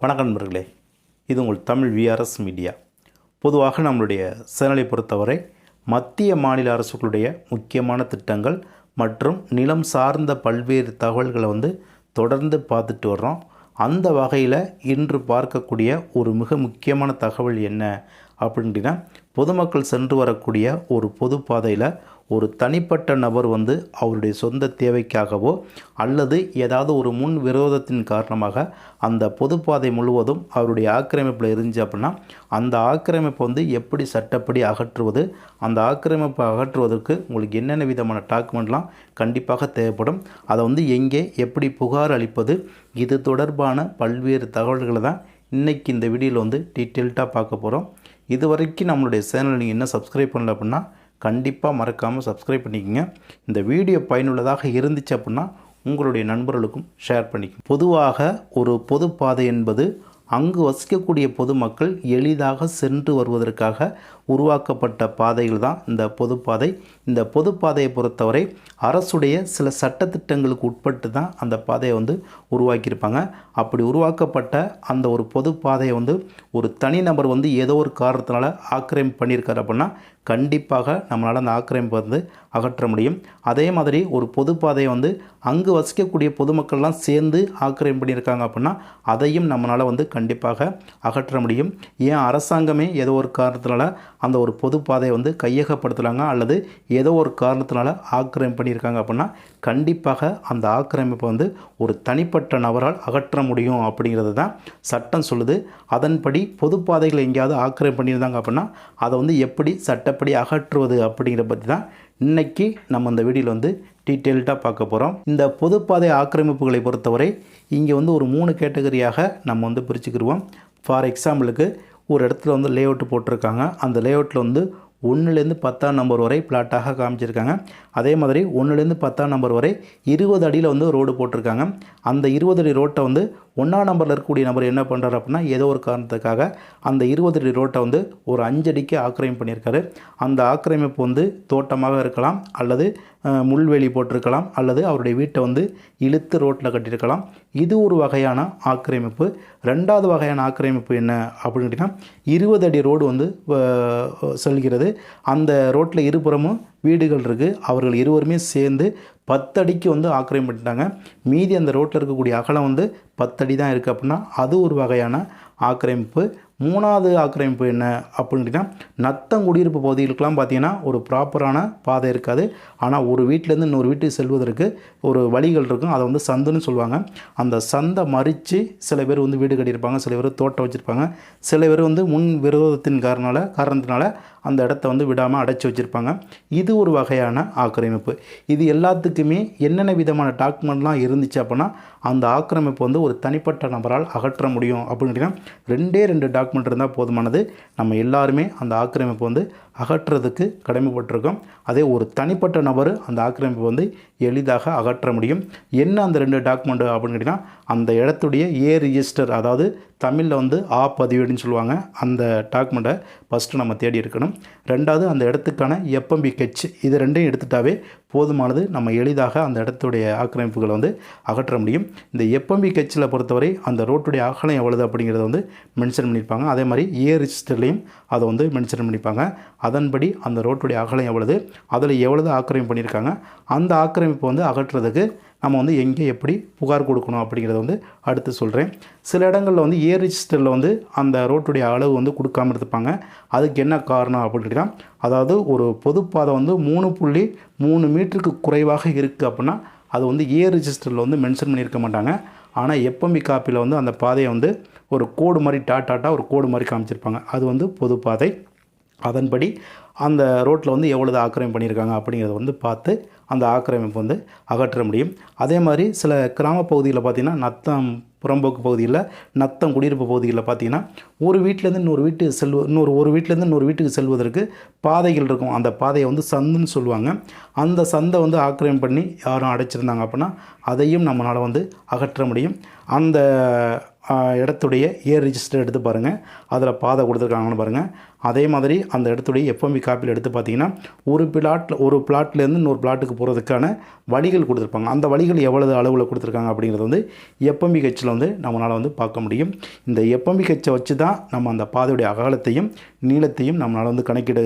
வணக்கம் நண்பர்களே. இது உங்கள் தமிழ் விஆர்எஸ் மீடியா பொதுவாக நம்மளுடைய சேனலை பொறுத்தவரை மத்திய மாநில அரசுகளுடைய முக்கியமான திட்டங்கள் மற்றும் நிலம் சார்ந்த பல்வேறு தகவல்களை வந்து தொடர்ந்து பார்த்துட்டு வர்றோம். அந்த வகையில் இன்று பார்க்கக்கூடிய ஒரு மிக முக்கியமான தகவல் என்ன? அப்படின்னா பொதுமக்கள் சென்று வரக்கூடிய ஒரு பொது பாதையில் ஒரு தனிப்பட்ட நபர் வந்து அவருடைய சொந்த தேவைக்காகவோ அல்லது ஏதாவது ஒரு முன் விரோதத்தின் காரணமாக அந்த பொதுப்பாதை முழுவதும் அவருடைய ஆக்கிரமிப்பில் இருந்துச்சு அப்படின்னா அந்த ஆக்கிரமிப்பை வந்து எப்படி சட்டப்படி அகற்றுவது அந்த ஆக்கிரமிப்பை அகற்றுவதற்கு உங்களுக்கு என்னென்ன விதமான டாக்குமெண்ட்லாம் கண்டிப்பாக தேவைப்படும் அதை வந்து எங்கே எப்படி புகார் அளிப்பது இது தொடர்பான பல்வேறு தகவல்களை தான் இன்றைக்கி இந்த வீடியோவில் வந்து டீட்டெயில்டாக பார்க்க போகிறோம். இது வரைக்கும் நம்மளுடைய சேனல் நீங்கள் என்ன சப்ஸ்கிரைப் பண்ணல அப்படின்னா கண்டிப்பாக மறக்காமல் சப்ஸ்கிரைப் பண்ணிக்கோங்க. இந்த வீடியோ பயனுள்ளதாக இருந்துச்சு அப்படின்னா உங்களுடைய நண்பர்களுக்கும் ஷேர் பண்ணிக்கோங்க. பொதுவாக ஒரு பொது பாதை என்பது அங்கு வசிக்கக்கூடிய பொதுமக்கள் எளிதாக சென்று வருவதற்காக உருவாக்கப்பட்ட பாதைகள் தான் இந்த பொதுப்பாதை. இந்த பொதுப்பாதையை பொறுத்தவரை அரசுடைய சில சட்டத்திட்டங்களுக்கு உட்பட்டு தான் அந்த பாதையை வந்து உருவாக்கியிருப்பாங்க. அப்படி உருவாக்கப்பட்ட அந்த ஒரு பொது பாதையை வந்து ஒரு தனிநபர் வந்து ஏதோ ஒரு காரணத்தினால ஆக்கிரமிப்பு பண்ணியிருக்காரு அப்படின்னா கண்டிப்பாக நம்மளால் அந்த ஆக்கிரமிப்பு வந்து அகற்ற முடியும். அதே மாதிரி ஒரு பொது பாதையை வந்து அங்கு வசிக்கக்கூடிய பொதுமக்கள்லாம் சேர்ந்து ஆக்கிரமிப்பு பண்ணியிருக்காங்க அப்படின்னா அதையும் நம்மளால் வந்து கண்டிப்பாக அகற்ற முடியும். ஏன் அரசாங்கமே ஏதோ ஒரு காரணத்தினால அந்த ஒரு பொது பாதையை வந்து கையகப்படுத்துகிறாங்க அல்லது ஏதோ ஒரு காரணத்தினால ஆக்கிரமிப்பு பண்ணியிருக்காங்க அப்படின்னா கண்டிப்பாக அந்த ஆக்கிரமிப்பை வந்து ஒரு தனிப்பட்ட நபரால் அகற்ற முடியும் அப்படிங்கிறது தான் சட்டம் சொல்லுது. அதன்படி பொது பாதைகளை எங்கேயாவது ஆக்கிரமிப்பு பண்ணியிருந்தாங்க அப்படின்னா அதை வந்து எப்படி சட்டப்படி அகற்றுவது அப்படிங்கிற பற்றி தான் இன்றைக்கி நம்ம இந்த வீடியோவில் வந்து டீட்டெயில்டாக பார்க்க போகிறோம் இந்த பொதுப்பாதை ஆக்கிரமிப்புகளை பொறுத்தவரை இங்கே வந்து ஒரு மூணு கேட்டகரியாக நம்ம வந்து பிரிச்சுக்கிடுவோம் ஃபார் எக்ஸாம்பிளுக்கு ஒரு இடத்துல வந்து லே அவுட் போட்டிருக்காங்க. அந்த லே அவுட்டில் வந்து ஒன்றுலேருந்து பத்தாம் நம்பர் வரை பிளாட்டாக காமிச்சிருக்காங்க. அதே மாதிரி ஒன்றுலேருந்து பத்தாம் நம்பர் வரை இருபது அடியில் வந்து ரோடு போட்டிருக்காங்க. அந்த இருபது அடி ரோட்டை வந்து ஒன்றாம் நம்பரில் இருக்கக்கூடிய நபர் என்ன பண்ணுறாரு அப்படின்னா ஏதோ ஒரு காரணத்துக்காக அந்த இருபது அடி ரோட்டை வந்து ஒரு அஞ்சு அடிக்கு ஆக்கிரமிப்பு பண்ணியிருக்காரு. அந்த ஆக்கிரமிப்பு வந்து தோட்டமாக இருக்கலாம் அல்லது முள்வேலி போட்டிருக்கலாம் அல்லது அவருடைய வீட்டை வந்து இழுத்து ரோட்டில் கட்டியிருக்கலாம். இது ஒரு வகையான ஆக்கிரமிப்பு. ரெண்டாவது வகையான ஆக்கிரமிப்பு என்ன அப்படின்னு கேட்டிங்கன்னா இருபது அடி ரோடு வந்து செல்கிறது. அந்த ரோட்டில் இருபுறமும் வீடுகள் இருக்குது அவர்கள் இருவருமே சேர்ந்து பத்தடிக்கு வந்து ஆக்கிரமிட்டாங்க மீதி அந்த ரோட்டில் இருக்கக்கூடிய அகலம் வந்து பத்தடி தான் இருக்குது அப்படின்னா அது ஒரு வகையான ஆக்கிரமிப்பு. மூணாவது ஆக்கிரமிப்பு என்ன அப்படின்னு கேட்டிங்கன்னா நத்தம் குடியிருப்பு பகுதிகளுக்கெல்லாம் பார்த்தீங்கன்னா ஒரு ப்ராப்பரான பாதை இருக்காது. ஆனால் ஒரு வீட்டிலேருந்து இன்னொரு வீட்டுக்கு செல்வதற்கு ஒரு வழிகள் இருக்கும். அதை வந்து சந்துன்னு சொல்லுவாங்க. அந்த சந்தை மறித்து சில பேர் வந்து வீடு கட்டியிருப்பாங்க சில பேர் தோட்டம் வச்சுருப்பாங்க. சில பேர் வந்து முன் விரோதத்தின் காரணால காரணத்தினால அந்த இடத்த வந்து விடாமல் அடைச்சி வச்சுருப்பாங்க. இது ஒரு வகையான ஆக்கிரமிப்பு. இது எல்லாத்துக்குமே என்னென்ன விதமான டாக்குமெண்ட்லாம் இருந்துச்சு அப்படின்னா அந்த ஆக்கிரமிப்பு வந்து ஒரு தனிப்பட்ட நபரால் அகற்ற முடியும் அப்படின்னு ரெண்டே ரெண்டு டாக்குமெண்ட் இருந்தால் போதுமானது. நம்ம எல்லாருமே அந்த ஆக்கிரமிப்பு வந்து அகற்றுறதுக்கு கடமைப்பட்டிருக்கோம். அதே ஒரு தனிப்பட்ட நபர் அந்த ஆக்கிரமிப்பு வந்து எளிதாக அகற்ற முடியும். என்ன அந்த ரெண்டு டாக்குமெண்ட்டு அப்படின்னு கேட்டிங்கன்னா அந்த இடத்துடைய ஏ ரிஜிஸ்டர் அதாவது தமிழில் வந்து ஆ பதிவேடுன்னு சொல்லுவாங்க. அந்த டாக்குமெண்ட்டை ஃபஸ்ட்டு நம்ம தேடி இருக்கணும் ரெண்டாவது அந்த இடத்துக்கான எப்எம்பி கெச் இது ரெண்டையும் எடுத்துட்டாவே போதுமானது. நம்ம எளிதாக அந்த இடத்துடைய ஆக்கிரமிப்புகளை வந்து அகற்ற முடியும். இந்த எப்எம்பி கெச்சில் பொறுத்தவரை அந்த ரோட்டுடைய அகலம் எவ்வளவு அப்படிங்கிறத வந்து மென்ஷன் பண்ணியிருப்பாங்க. அதே மாதிரி ஏ ரிஜிஸ்டர்லேயும் அதை வந்து மென்ஷன் பண்ணியிருப்பாங்க. அதன்படி அந்த ரோட்டுடைய அகலம் எவ்வளவு அதில் எவ்வளவு ஆக்கிரமிப்பு பண்ணியிருக்காங்க. அந்த ஆக்கிரமிப்பை வந்து அகற்றுறதுக்கு நம்ம வந்து எங்கே எப்படி புகார் கொடுக்கணும் அப்படிங்கிறத வந்து அடுத்து சொல்கிறேன் சில இடங்களில் வந்து ஏர் ரிஜிஸ்டரில் வந்து அந்த ரோட்டுடைய அளவு வந்து கொடுக்காம இருப்பாங்க அதுக்கு என்ன காரணம் அப்படின்னா அதாவது ஒரு பொதுப்பாதை வந்து மூணு புள்ளி மூணு மீட்டருக்கு குறைவாக இருக்குது அப்படின்னா அது வந்து ஏர் ரிஜிஸ்டரில் வந்து மென்ஷன் பண்ணியிருக்க மாட்டாங்க. ஆனால் எப்பம்பி காப்பியில் வந்து அந்த பாதையை வந்து ஒரு கோடு மாதிரி டாட்டாட்டாக ஒரு கோடு மாதிரி காமிச்சிருப்பாங்க. அது வந்து பொதுப்பாதை. அதன்படி அந்த ரோட்டில் வந்து எவ்வளவு ஆக்கிரமிப்பு பண்ணியிருக்காங்க அப்படிங்கிறத வந்து பார்த்து அந்த ஆக்கிரமிப்பு வந்து அகற்ற முடியும். அதே மாதிரி சில கிராம பகுதியில் பார்த்திங்கன்னா நத்தம் புறம்போக்கு பகுதியில் நத்தம் குடியிருப்பு பகுதிகளில் பார்த்தீங்கன்னா ஒரு வீட்டிலேருந்து இன்னொரு வீட்டுக்கு செல்வ இன்னொரு ஒரு வீட்டிலேருந்து இன்னொரு வீட்டுக்கு செல்வதற்கு பாதைகள் இருக்கும். அந்த பாதையை வந்து சந்துன்னு சொல்லுவாங்க. அந்த சந்தை வந்து ஆக்கிரமிப்பு பண்ணி யாரும் அடைச்சிருந்தாங்க அப்படின்னா அதையும் நம்மளால் வந்து அகற்ற முடியும். அந்த இடத்துடைய ஏர் ரிஜிஸ்டர் எடுத்து பாருங்கள் அதில் பாதை கொடுத்துருக்காங்கன்னு பாருங்கள் அதே மாதிரி அந்த இடத்துடைய எஃப்எம்பி காப்பியில் எடுத்து பார்த்தீங்கன்னா ஒரு பிளாட்டில் ஒரு பிளாட்லேருந்து இன்னொரு பிளாட்டுக்கு போகிறதுக்கான வழிகள் கொடுத்துருப்பாங்க. அந்த வழிகள் எவ்வளவு அளவில் கொடுத்துருக்காங்க அப்படிங்கிறது வந்து எஃப்எம்பி கட்சியில் வந்து நம்மளால் வந்து பார்க்க முடியும். இந்த எஃப்எம்பி கட்சை வச்சு தான் நம்ம அந்த பாதையுடைய அகலத்தையும் நீளத்தையும் நம்மளால் வந்து கணக்கீடு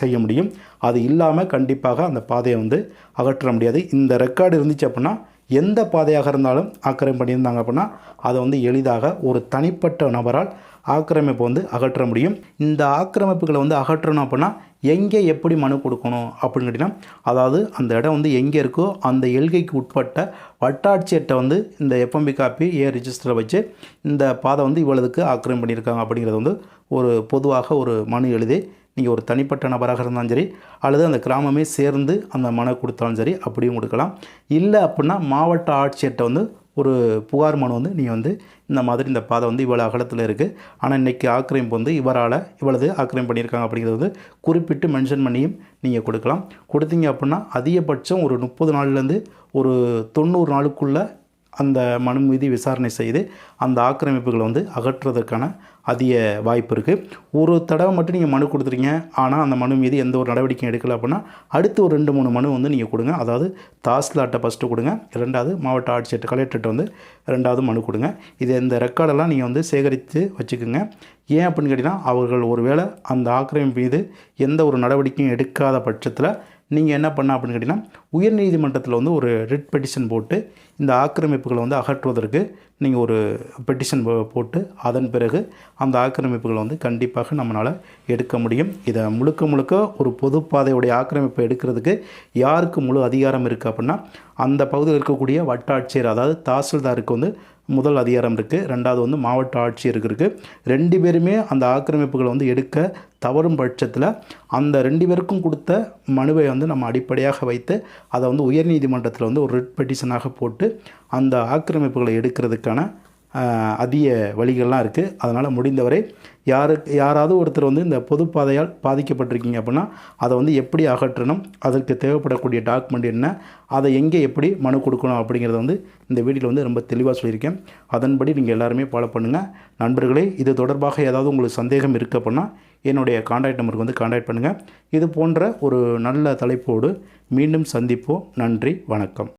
செய்ய முடியும். அது இல்லாமல் கண்டிப்பாக அந்த பாதையை வந்து அகற்ற முடியாது. இந்த ரெக்கார்டு இருந்துச்சு அப்படின்னா எந்த பாதையாக இருந்தாலும் ஆக்கிரமிப்பு பண்ணியிருந்தாங்க அப்படின்னா அதை வந்து எளிதாக ஒரு தனிப்பட்ட நபரால் ஆக்கிரமிப்பு வந்து அகற்ற முடியும். இந்த ஆக்கிரமிப்புகளை வந்து அகற்றணும் அப்படின்னா எங்கே எப்படி மனு கொடுக்கணும் அப்படின்னு கேட்டிங்கன்னா அதாவது அந்த இடம் வந்து எங்கே இருக்கோ அந்த எல்கைக்கு உட்பட்ட வட்டாட்சியர்கிட்ட வந்து இந்த எஃப்எம்பி காப்பி ஏ ரிஜிஸ்டரை வச்சு இந்த பாதை வந்து இவ்வளவுக்கு ஆக்கிரமிப்பு பண்ணியிருக்காங்க அப்படிங்கிறது வந்து ஒரு பொதுவாக ஒரு மனு எழுதி நீங்கள் ஒரு தனிப்பட்ட நபராக இருந்தாலும் சரி அல்லது அந்த கிராமமே சேர்ந்து அந்த மனு கொடுத்தாலும் சரி அப்படியும் கொடுக்கலாம். இல்லை அப்படின்னா மாவட்ட ஆட்சியர்கிட்ட வந்து ஒரு புகார் மனு வந்து நீங்கள் வந்து இந்த மாதிரி இந்த பாதை வந்து இவ்வளோ அகலத்தில் இருக்குது ஆனால் இன்றைக்கி ஆக்கிரமிப்பு வந்து இவரால் இவ்வளவு ஆக்கிரமிப்பு பண்ணியிருக்காங்க அப்படிங்கிறது வந்து குறிப்பிட்டு மென்ஷன் பண்ணியும் நீங்கள் கொடுக்கலாம். கொடுத்தீங்க அப்படின்னா அதிகபட்சம் ஒரு முப்பது நாள்லேருந்து ஒரு தொண்ணூறு நாளுக்குள்ளே அந்த மனு மீது விசாரணை செய்து அந்த ஆக்கிரமிப்புகளை வந்து அகற்றுவதற்கான அதிக வாய்ப்பு இருக்குது ஒரு தடவை மட்டும் நீங்கள் மனு கொடுத்துறீங்க ஆனால் அந்த மனு மீது எந்த ஒரு நடவடிக்கையும் எடுக்கல அப்படின்னா அடுத்து ஒரு ரெண்டு மூணு மனு வந்து நீங்கள் கொடுங்க. அதாவது தாசில்தார்ட்ட ஃபஸ்ட்டு கொடுங்க. ரெண்டாவது மாவட்ட ஆட்சியர்கிட்ட கலெக்டர்கிட்ட வந்து ரெண்டாவது மனு கொடுங்க. இது இந்த ரெக்கார்டெல்லாம் நீங்கள் வந்து சேகரித்து வச்சுக்கோங்க. ஏன் அப்படின்னு கேட்டிங்கன்னா அவர்கள் ஒருவேளை அந்த ஆக்கிரமிப்பு மீது எந்த ஒரு நடவடிக்கையும் எடுக்காத பட்சத்தில் நீங்கள் என்ன பண்ண அப்படின்னு கேட்டிங்கன்னா உயர்நீதிமன்றத்தில் வந்து ஒரு ரிட் பெட்டிஷன் போட்டு இந்த ஆக்கிரமிப்புகளை வந்து அகற்றுவதற்கு நீங்கள் ஒரு பெட்டிஷன் போட்டு அதன் பிறகு அந்த ஆக்கிரமிப்புகளை வந்து கண்டிப்பாக நம்மளால் எடுக்க முடியும். இதை முழுக்க முழுக்க ஒரு பொதுப்பாதையுடைய ஆக்கிரமிப்பை எடுக்கிறதுக்கு யாருக்கு முழு அதிகாரம் இருக்குது அப்படின்னா அந்த பகுதியில் இருக்கக்கூடிய வட்டாட்சியர் அதாவது தாசில்தாருக்கு வந்து முதல் அதிகாரம் இருக்குது ரெண்டாவது வந்து மாவட்ட ஆட்சியருக்கு இருக்குது ரெண்டு பேருமே அந்த ஆக்கிரமிப்புகளை வந்து எடுக்க தவறும் பட்சத்தில் அந்த ரெண்டு பேருக்கும் கொடுத்த மனுவை வந்து நம்ம அடிப்படையாக வைத்து அதை வந்து உயர்நீதிமன்றத்தில் வந்து ஒரு ரிட் பெட்டிஷனாக போட்டு அந்த ஆக்கிரமிப்புகளை எடுக்கிறதுக்கான அதிக வழிகள்லாம் இருக்குது அதனால் முடிந்தவரை யாருக்கு யாராவது ஒருத்தர் வந்து இந்த பொதுப்பாதையால் பாதிக்கப்பட்டிருக்கீங்க அப்படின்னா அதை வந்து எப்படி அகற்றணும் அதற்கு தேவைப்படக்கூடிய டாக்குமெண்ட் என்ன அதை எங்கே எப்படி மனு கொடுக்கணும் அப்படிங்கிறத வந்து இந்த வீடியோவில் வந்து ரொம்ப தெளிவாக சொல்லியிருக்கேன். அதன்படி நீங்கள் எல்லாருமே ஃபாலோ பண்ணுங்கள் நண்பர்களே இது தொடர்பாக ஏதாவது உங்களுக்கு சந்தேகம் இருக்குது அப்படின்னா என்னுடைய காண்டாக்ட் நம்பருக்கு வந்து காண்டாக்ட் பண்ணுங்கள் இது போன்ற ஒரு நல்ல தலைப்போடு மீண்டும் சந்திப்போம். நன்றி வணக்கம்.